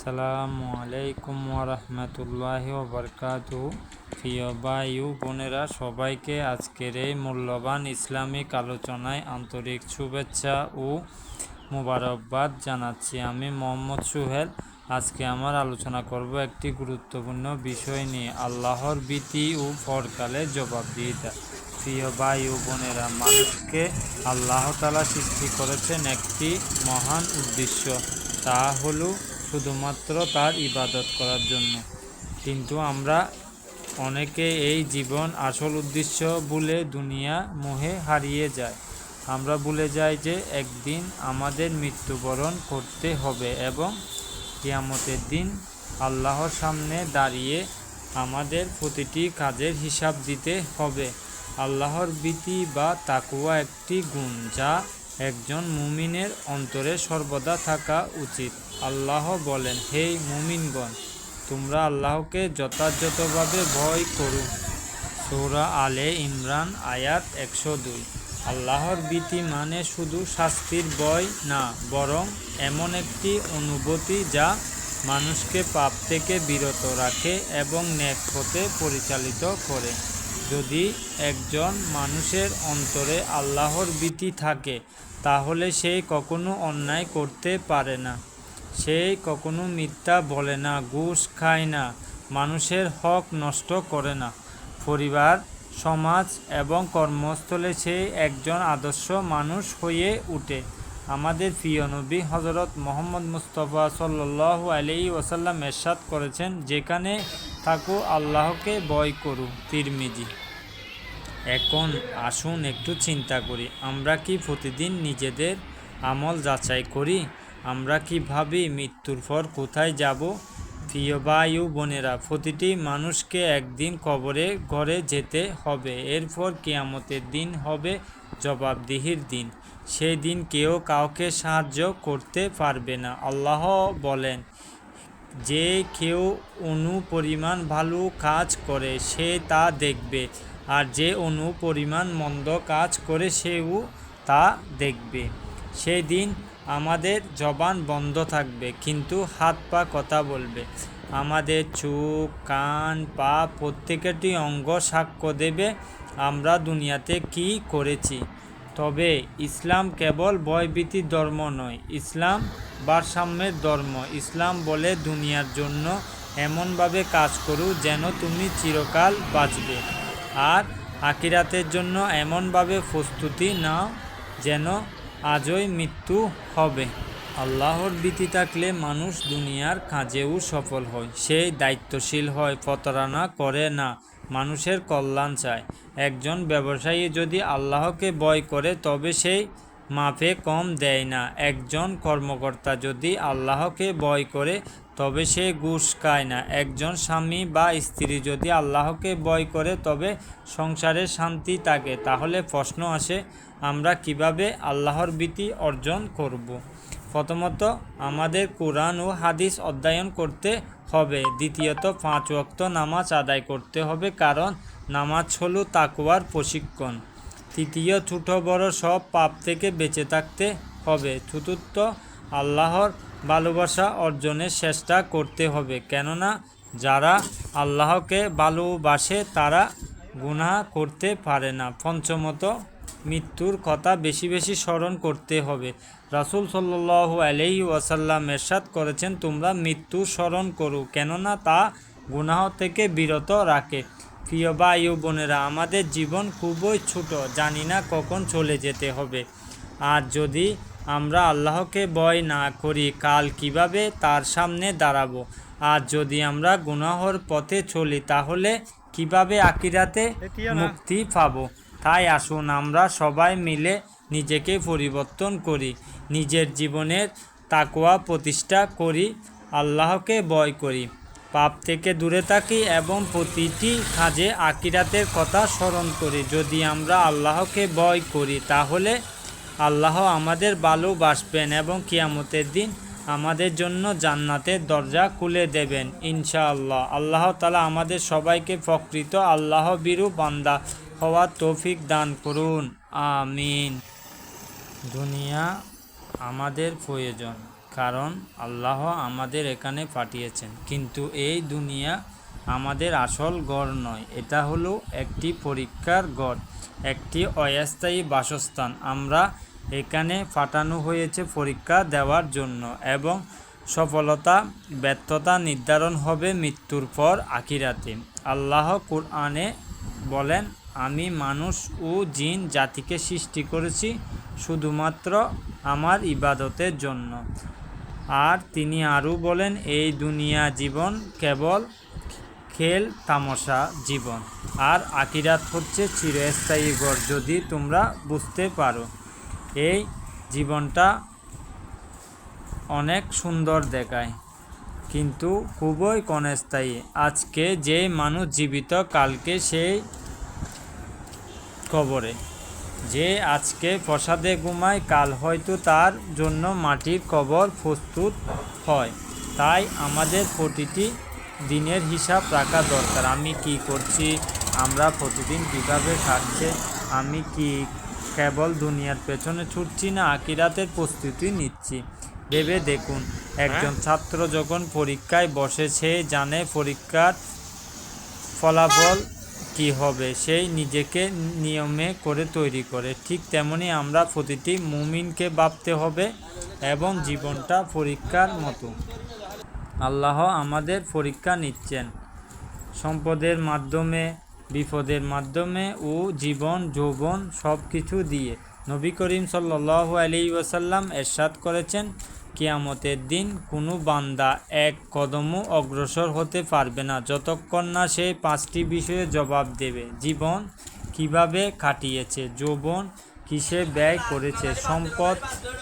আসসালামু আলাইকুম ওরহমতুল্লাহ বরকাত প্রিয় ও বোনেরা, সবাইকে আজকের এই মূল্যবান ইসলামিক আলোচনায় আন্তরিক শুভেচ্ছা ও মুবারকবাদ জানাচ্ছি আমি মোহাম্মদ সুহেল। আজকে আমার আলোচনা করব একটি গুরুত্বপূর্ণ বিষয় নিয়ে। আল্লাহর ভীতি ও পরকালে জবাবদিহিতা। প্রিয় ভাই ও বোনেরা, মানুষকে আল্লাহ তালা সৃষ্টি করেছেন একটি মহান উদ্দেশ্য। তা হলো শুধুমাত্র তার ইবাদত করার জন্য। কিন্তু আমরা অনেকে এই জীবন আসল উদ্দেশ্য ভুলে দুনিয়া মোহে হারিয়ে যায়। আমরা ভুলে যাই যে একদিন আমাদের মৃত্যুবরণ করতে হবে এবং কিয়ামতের দিন আল্লাহর সামনে দাঁড়িয়ে আমাদের প্রতিটি কাজের হিসাব দিতে হবে। আল্লাহর ভীতি বা তাকুয়া একটি গুণ যা একজন মুমিনের অন্তরে সর্বদা থাকা উচিত। আল্লাহ বলেন, হে মুমিনগণ, তোমরা আল্লাহকে যথাযথভাবে ভয় করো। সৌরা আলে ইমরান, আয়াত একশো দুই। আল্লাহর ভীতি মানে শুধু শাস্তির ভয় না, বরং এমন একটি অনুভূতি যা মানুষকে পাপ থেকে বিরত রাখে এবং ন্যাক পথে পরিচালিত করে। যদি একজন মানুষের অন্তরে আল্লাহর ভীতি থাকে তাহলে সে কখনো অন্যায় করতে পারে না। সে কখনো মিথ্যা বলে না, ঘুষ খায় না, মানুষের হক নষ্ট করে না। পরিবার, সমাজ এবং কর্মস্থলে সে একজন আদর্শ মানুষ হয়ে উঠে। আমাদের প্রিয় নবী হজরত মোহাম্মদ মুস্তফা সাল্লাহ আলি ওসাল্লাম এরশাদ করেছেন, যেখানে থাকো আল্লাহকে বয় করু, তিরমিজি। এখন আসুন একটু চিন্তা করি, আমরা কি প্রতিদিন নিজেদের আমল যাচাই করি? আমরা কি ভাবি মৃত্যুর পর কোথায় যাব? প্রিয় ও বোনেরা, প্রতিটি মানুষকে একদিন কবরে, ঘরে যেতে হবে। এরপর কেয়ামতের দিন হবে জবাবদিহির দিন। সেই দিন কেউ কাউকে সাহায্য করতে পারবে না। আল্লাহ বলেন, যে কেউ অনু পরিমাণ ভালো কাজ করে, সে তা দেখবে। আর যে অনু পরিমাণ মন্দ কাজ করে সেও তা দেখবে। সেই দিন আমাদের জবান বন্ধ থাকবে, কিন্তু হাত পা কথা বলবে। আমাদের চোখ, কান, পা প্রত্যেকটি অঙ্গ সাক্ষ্য দেবে, আমরা দুনিয়াতে কি করেছি। তবে ইসলাম কেবল ভয়ভীতির ধর্ম নয়, ইসলাম ভারসাম্যের ধর্ম। ইসলাম বলে, দুনিয়ার জন্য এমনভাবে কাজ করু যেন তুমি চিরকাল বাঁচবে। আর আকিরাতের জন্য এমনভাবে প্রস্তুতি নাও যেন আজই মৃত্যু হবে। আল্লাহর ভীতি থাকলে মানুষ দুনিয়ার কাজেও সফল হয়। সেই দায়িত্বশীল হয়, প্রতারণা করে না, মানুষের কল্যাণ চায়। একজন ব্যবসায়ী যদি আল্লাহকে ভয় করে, তবে সেই মাপে কম দেয় না। একজন কর্মকর্তা যদি আল্লাহকে ভয় করে তবে সে ঘুষ খায় না। একজন স্বামী বা স্ত্রী যদি আল্লাহকে ভয় করে, তবে সংসারে শান্তি থাকে। তাহলে প্রশ্ন আসে, আমরা কীভাবে আল্লাহর ভীতি অর্জন করব। প্রথমত, আমাদের কোরআন ও হাদিস অধ্যয়ন করতে হবে। দ্বিতীয়ত, পাঁচ ওয়াক্ত নামাজ আদায় করতে হবে, কারণ নামাজ হলো তাকুয়ার প্রশিক্ষণ। তৃতীয়, ছোট বড় সব পাপ থেকে বেঁচে থাকতে হবে। চতুর্থ, আল্লাহর ভালোবাসা অর্জনের চেষ্টা করতে হবে। কেননা যারা আল্লাহকে ভালোবাসে, তারা গুনাহ করতে পারে না। পঞ্চমত, মৃত্যুর কথা বেশি বেশি স্মরণ করতে হবে। রাসুল সাল্লাহ আলহি ওয়াসাল্লাম এরশাদ করেছেন, তোমরা মৃত্যু স্মরণ করো, কেননা তা গুনাহ থেকে বিরত রাখে। প্রিয় ও বোনেরা, আমাদের জীবন খুবই ছোট, জানি না কখন চলে যেতে হবে। আর যদি আমরা আল্লাহকে ভয় না করি কাল কীভাবে তার সামনে দাঁড়াবো? আর যদি আমরা গুনাহর পথে চলি তাহলে কীভাবে আকিরাতে মুক্তি পাব? তাই আসুন আমরা সবাই মিলে নিজেকে পরিবর্তন করি নিজের জীবনের তাকোয়া প্রতিষ্ঠা করি আল্লাহকে ভয় করি। পাপ থেকে দূরে থাকি এবং প্রতিটি কাজে আকিরাতের কথা স্মরণ করি। যদি আমরা আল্লাহকে ভয় করি তাহলে আল্লাহ আমাদের ভালোবাসবেন এবং কিয়ামতের দিন আমাদের জন্য জান্নাতের দরজা খুলে দেবেন, ইনশাআল্লাহ। আল্লাহ তালা আমাদের সবাইকে প্রকৃত আল্লাহ বিরু বান্দা হওয়ার তৌফিক দান করুন। আমিন। দুনিয়া আমাদের প্রয়োজন, কারণ আল্লাহ আমাদের এখানে পাঠিয়েছেন। কিন্তু এই দুনিয়া আমাদের আসল গড় নয়, এটা হলো একটি পরীক্ষার গড়, একটি অস্থায়ী বাসস্থান। আমরা এখানে পাঠানো হয়েছে পরীক্ষা দেওয়ার জন্য এবং সফলতা, ব্যর্থতা নির্ধারণ হবে মৃত্যুর পর আখিরাতে। আল্লাহ কুরআনে বলেন, আমি মানুষ ও জিন জাতিকে সৃষ্টি করেছি শুধুমাত্র আমার ইবাদতের জন্য। আর তিনি আরও বলেন, এই দুনিয়া জীবন কেবল খেল তামাশা জীবন। আর আকিরাত হচ্ছে চিরস্থায়ী ঘর, যদি তোমরা বুঝতে পারো। এই জীবনটা অনেক সুন্দর দেখায়, কিন্তু খুবই ক্ষণস্থায়ী। আজকে যে মানুষ জীবিত, কালকে সেই কবরে। যে আজকে প্রসাদে ঘুমায়, কাল হয়তো তার জন্য মাটির কবর প্রস্তুত হয়। তাই আমাদের প্রতিটি দিনের হিসাব রাখা দরকার। আমি কি করছি? আমরা প্রতিদিন কীভাবে খাচ্ছে? আমি কি কেবল দুনিয়ার পেছনে ছুটছি না আকিরাতের প্রস্তুতি নিচ্ছি। ভেবে দেখুন একজন ছাত্র যখন পরীক্ষায় বসে সে জানে পরীক্ষার ফলাফল কি হবে। সেই নিজেকে নিয়মে করে তৈরি করে। ঠিক তেমনি আমরা প্রতিটি মুমিনকে ভাবতে হবে এবং জীবনটা পরীক্ষার মতো। আল্লাহ আমাদের পরীক্ষা নিচ্ছেন। সম্পদের মাধ্যমে বিপদের মাধ্যমে ও জীবন, যৌবন সব কিছু দিয়ে। নবী করিম সাল্লাল্লাহু আলি ওয়াসাল্লাম এরশাদ করেছেন, কিয়ামতের দিন কোনো বান্দা এক কদমও অগ্রসর হতে পারবে না যতক্ষণ না সে পাঁচটি বিষয়ে জবাব দেবে। জীবন কীভাবে কাটিয়েছে, যৌবন কিসে ব্যয় করেছে, সম্পদ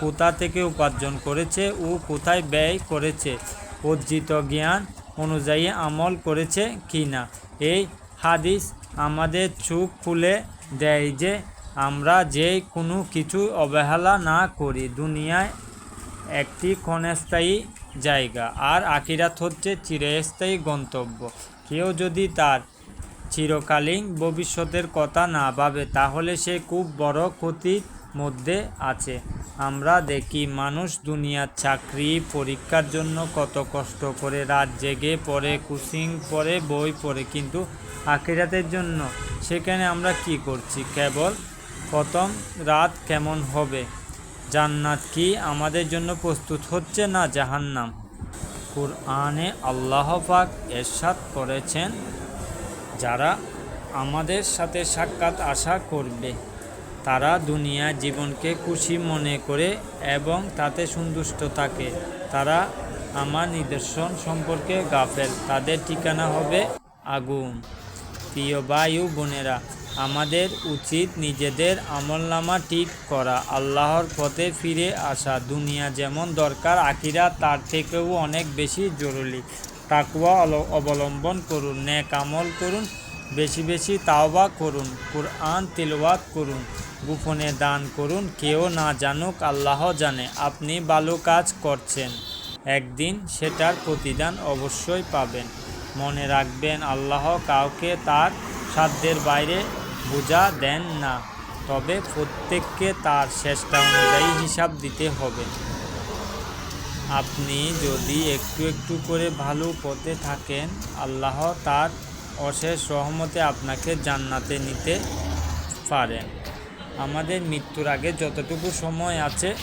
কোথা থেকে উপার্জন করেছে ও কোথায় ব্যয় করেছে, অর্জিত জ্ঞান অনুযায়ী আমল করেছে কি না এই হাদিস আমাদের চোখ খুলে দেয় যে আমরা যে কোনো কিছু অবহেলা না করি। দুনিয়ায় একটি ক্ষণস্থায়ী জায়গা, আর আকিরাত হচ্ছে চিরস্থায়ী গন্তব্য। কেউ যদি তার চিরকালীন ভবিষ্যতের কথা না ভাবে, তাহলে সে খুব বড় ক্ষতির মধ্যে আছে। আমরা দেখি মানুষ দুনিয়ার চাকরি, পরীক্ষার জন্য কত কষ্ট করে রাত জেগে পড়ে, কুচিং পড়ে, বই পড়ে, কিন্তু আখিরাতের জন্য সেখানে আমরা কি করছি? কেবল প্রথম রাত কেমন হবে? জান্নাত কি আমাদের জন্য প্রস্তুত হচ্ছে না জাহান্নাম? কুরআনে আল্লাহ পাক এরশাদ করেছেন, যারা আমাদের সাথে সাক্ষাৎ আশা করবে। তারা দুনিয়া জীবনকে খুশি মনে করে এবং তাতে সন্তুষ্ট থাকে। তারা আমার নিদর্শন সম্পর্কে গাফেল। তাদের ঠিকানা হবে আগুন। প্রিয় বায়ু বোনেরা, আমাদের উচিত নিজেদের আমলনামা ঠিক করা, আল্লাহর পথে ফিরে আসা। দুনিয়া যেমন দরকার আকিরা তার থেকেও অনেক বেশি জরুরি। তাকুয়া অবলম্বন করুন ন্যাক আমল করুন, বেশি বেশি তাওবা করুন, কোরআন তিলওয়াত করুন। গোপনে দান করুন, কেউ না জানুক, আল্লাহ জানে, আপনি ভালো কাজ করছেন। একদিন সেটার প্রতিদান অবশ্যই পাবেন। মনে রাখবেন, আল্লাহ কাউকে তার সাধ্যের বাইরে বোঝা দেন না, তবে প্রত্যেককে তার চেষ্টা অনুযায়ী হিসাব দিতে হবে। আপনি যদি একটু একটু করে ভালো পথে থাকেন, আল্লাহ তার অশেষ রহমতে আপনাকে জান্নাতে নিতে পারেন। আমাদের মৃত্যুর আগে যতটুকু সময় আছে,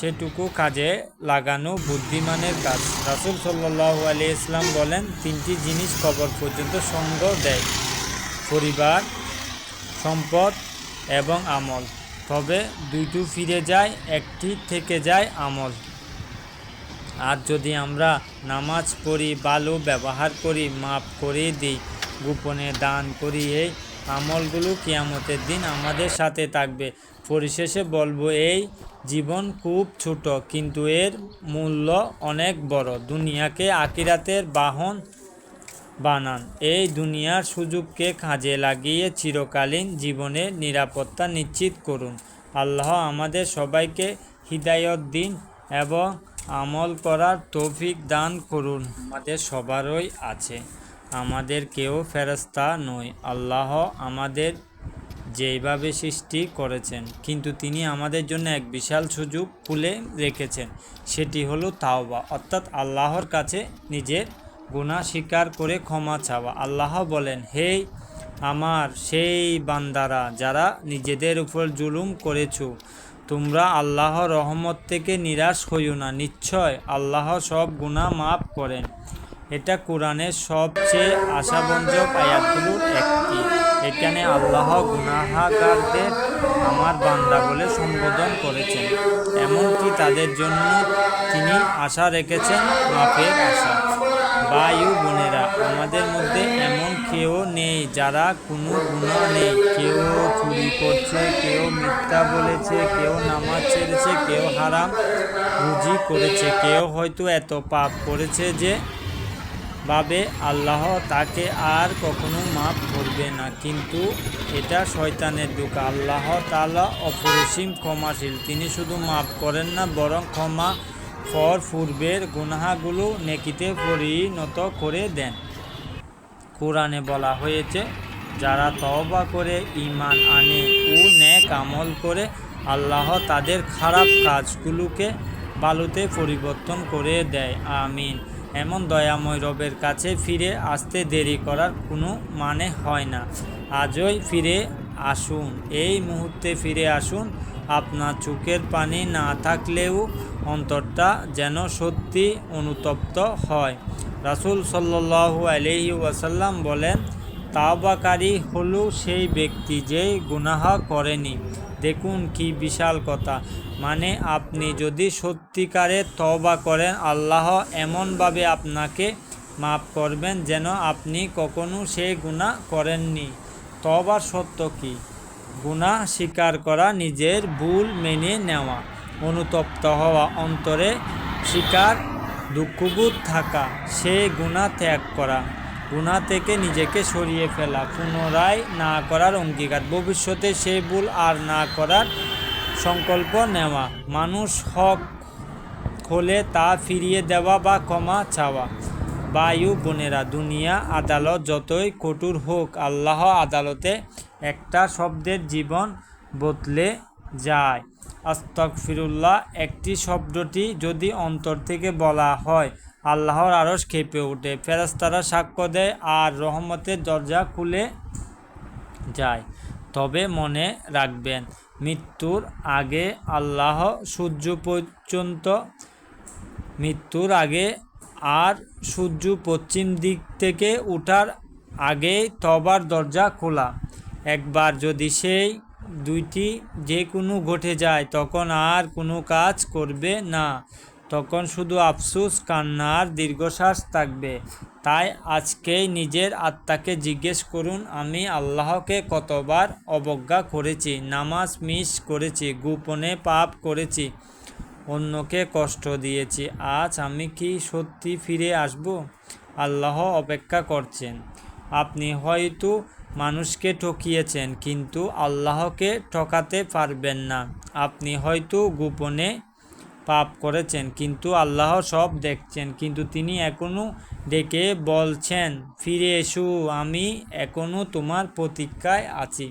সেটুকু কাজে লাগানো বুদ্ধিমানের কাজ। রাসুল সাল্লাহ আলি ইসলাম বলেন, তিনটি জিনিস কবর পর্যন্ত সঙ্গ দেয়। পরিবার, সম্পদ এবং আমল। তবে দুইটু ফিরে যায়, একটি থেকে যায় আমল। আর যদি আমরা নামাজ পড়ি ভালো ব্যবহার করি, মাপ করে দিই, গোপনে দান করি এই আমলগুলো কিয়ামতের দিন আমাদের সাথে থাকবে। পরিশেষে বলব, এই জীবন খুব ছোট, কিন্তু এর মূল্য অনেক বড়। দুনিয়াকে আকিরাতের বাহন বানান। এই দুনিয়ার সুযোগকে কাজে লাগিয়ে চিরকালীন জীবনের নিরাপত্তা নিশ্চিত করুন। আল্লাহ আমাদের সবাইকে হৃদায়ত দিন এবং আমল করার তৌফিক দান করুন। আমাদের সবারই আছে। আমাদের কেউ ফেরস্তা নয়। আল্লাহ আমাদের যেইভাবে সৃষ্টি করেছেন, কিন্তু তিনি আমাদের জন্য এক বিশাল সুযোগ খুলে রেখেছেন, সেটি হলো তাওবা। অর্থাৎ আল্লাহর কাছে নিজের গুনাহ স্বীকার করে ক্ষমা চাওয়া। আল্লাহ বলেন, হে আমার সেই বান্দারা, যারা নিজেদের উপর জুলুম করেছ, তোমরা আল্লাহ রহমত থেকে নিরাশ হইও না। নিশ্চয় আল্লাহ সব গুনাহ মাফ করেন। এটা কোরআনের সবচেয়ে আশাবঞ্জক আয়াতগুলোর একটি। এখানে আল্লাহ গুনাহাগারদের আমার বান্দা বলে সম্বোধন করেছেন। এমনকি তাদের জন্য তিনি আশা রেখেছেন মাফের আশা। বায়ু বোনেরা, আমাদের মধ্যে এমন কেউ নেই যারা কোনো গুণা নেই। কেউ চুরি করছে, কেউ মিথ্যা বলেছে, কেউ নামাজ ছেড়েছে, কেউ হারাম রুজি করেছে, কেউ হয়তো এত পাপ করেছে যে ভাবে আল্লাহ তাকে আর কখনো মাফ করবে না। কিন্তু এটা শয়তানের দুঃখ আল্লাহ তালা অপরিসীম ক্ষমাশীল। তিনি শুধু মাফ করেন না, বরং ক্ষমা ফর পূর্বের গুনাহাগুলো নেকিতে পরিণত করে দেন। কোরআনে বলা হয়েছে, যারা তওবা করে, ঈমান আনে ও নেক আমল করে, আল্লাহ তাদের খারাপ কাজগুলোকে বালুতে পরিবর্তন করে দেয়। আমিন। এমন দয়াময় রবের কাছে ফিরে আসতে দেরি করার কোনো মানে হয় না। আজই ফিরে আসুন, এই মুহূর্তে ফিরে আসুন। আপনার চোখের পানি না থাকলেও অন্তরটা যেন সত্যি অনুতপ্ত হয়। রাসুল সাল্লু আলহি ওয়াসাল্লাম বলেন তাওবাকারী হলো সেই ব্যক্তি যে গুনাহ করেনি। দেখুন কি বিশাল কথা। মানে আপনি যদি সত্যিকারে তওবা করেন, আল্লাহ এমনভাবে আপনাকে মাফ করবেন যেন আপনি কখনো সেই গুনাহ করেননি। তবার সত্য কি? গুনাহ স্বীকার করা নিজের ভুল মেনে নেওয়া, অনুতপ্ত হওয়া, অন্তরে স্বীকার, দুঃখবোধ থাকা, সে গুনাহ ত্যাগ করা। গুনাহ থেকে নিজেকে সরিয়ে ফেলা, পুনরায় না করার অঙ্গীকার। ভবিষ্যতে সেই ভুল আর না করার সংকল্প নেওয়া। মানুষ হক হলে তা ফিরিয়ে দেওয়া বা ক্ষমা চাওয়া। বায়ু বোনেরা, দুনিয়া আদালত যতই কঠোর হোক, আল্লাহ আদালতে একটা শব্দের জীবন বদলে যায়। আস্তক ফিরুল্লাহ একটি শব্দটি যদি অন্তর থেকে বলা হয় আল্লাহর আরস খেপে ওঠে ফেরাস্তারা সাক্ষ্য দেয় আর রহমতের দরজা খুলে যায়। তবে মনে রাখবেন, মৃত্যুর আগে আল্লাহ সূর্য পর্যন্ত, মৃত্যুর আগে আর সূর্য পশ্চিম দিক থেকে ওঠার আগেই তবার দরজা খোলা। একবার যদি সেই দুইটি যে কোনো ঘটে যায়, তখন আর কোনো কাজ করবে না। তখন শুধু আফসুস, কান্নার দীর্ঘশ্বাস থাকবে। তাই আজকেই নিজের আত্মাকে জিজ্ঞেস করুন, আমি আল্লাহকে কতবার অবজ্ঞা করেছি, নামাজ মিস করেছি, গোপনে পাপ করেছি, অন্যকে কষ্ট দিয়েছি, আজ আমি কি সত্যি ফিরে আসব? আল্লাহ অপেক্ষা করছেন। আপনি হয়তো মানুষকে ঠকিয়েছেন, কিন্তু আল্লাহকে ঠকাতে পারবেন না। আপনি হয়তো গোপনে পাপ করেছেন, কিন্তু আল্লাহ সব দেখছেন, কিন্তু তিনি এখনও ডেকে বলছেন, ফিরে এসো, আমি এখনও তোমার প্রতীক্ষায় আছি।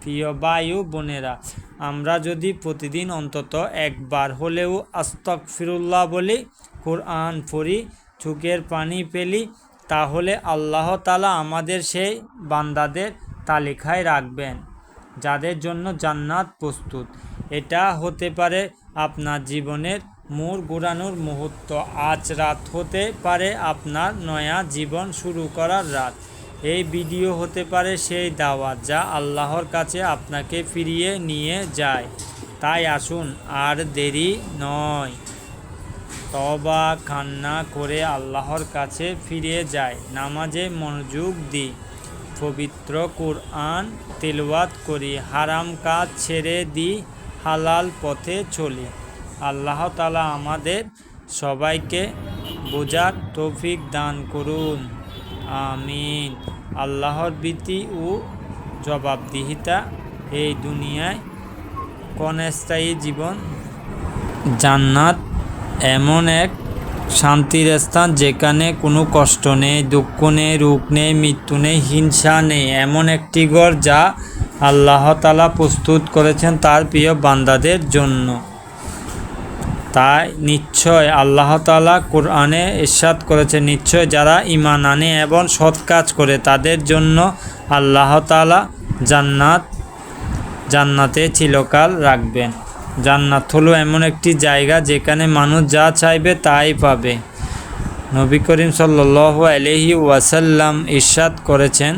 প্রিয় বায়ু বোনেরা, আমরা যদি প্রতিদিন অন্তত একবার হলেও আস্তক ফিরুল্লাহ বলি, কোরআন পড়ি, চোখের পানি পেলি তাহলে আল্লাহ তালা আমাদের সেই বান্দাদের তালিকায় রাখবেন, যাদের জন্য জান্নাত প্রস্তুত। এটা হতে পারে আপনার জীবনের মোড় ঘোরানোর মুহূর্ত। আজ রাত হতে পারে আপনার নয়া জীবন শুরু করার রাত। এই ভিডিও হতে পারে সেই দাওয়াত যা আল্লাহর কাছে আপনাকে ফিরিয়ে নিয়ে যায়। তাই আসুন, আর দেরি নয়। তবা কান্না করে আল্লাহর কাছে ফিরে যায় নামাজে মনোযোগ দিই। পবিত্র কোরআন তেলওয়াত করি। হারাম কাজ ছেড়ে দিই। হালাল পথে চলি। আল্লাহ তালা আমাদের সবাইকে বোঝার তৌফিক দান করুন। আমিন। আল্লাহর ভীতি ও জবাবদিহিতা এই দুনিয়ায় ক্ষণস্থায়ী জীবন, জান্নাত এমন এক শান্তির স্থান যেখানে কোনো কষ্ট নেই, দুঃখ নেই, রোগ নেই, মৃত্যু নেই, হিংসা নেই, এমন একটি ঘর যা আল্লাহ তালা প্রস্তুত করেছেন তার প্রিয় বান্দাদের জন্য। তাই নিশ্চয় আল্লাহ তালা কোরআনে ইরশাদ করেছে নিশ্চয় যারা ইমান আনে এবং সৎ কাজ করে তাদের জন্য আল্লাহ তালা জান্নাত, জান্নাতে চিরকাল রাখবেন। জান্নাত হলো এমন একটি জায়গা যেখানে মানুষ যা চাইবে তাই পাবে। নবী করিম সাল্লাহ আলহি ওয়াসাল্লাম ইরশাদ করেছেন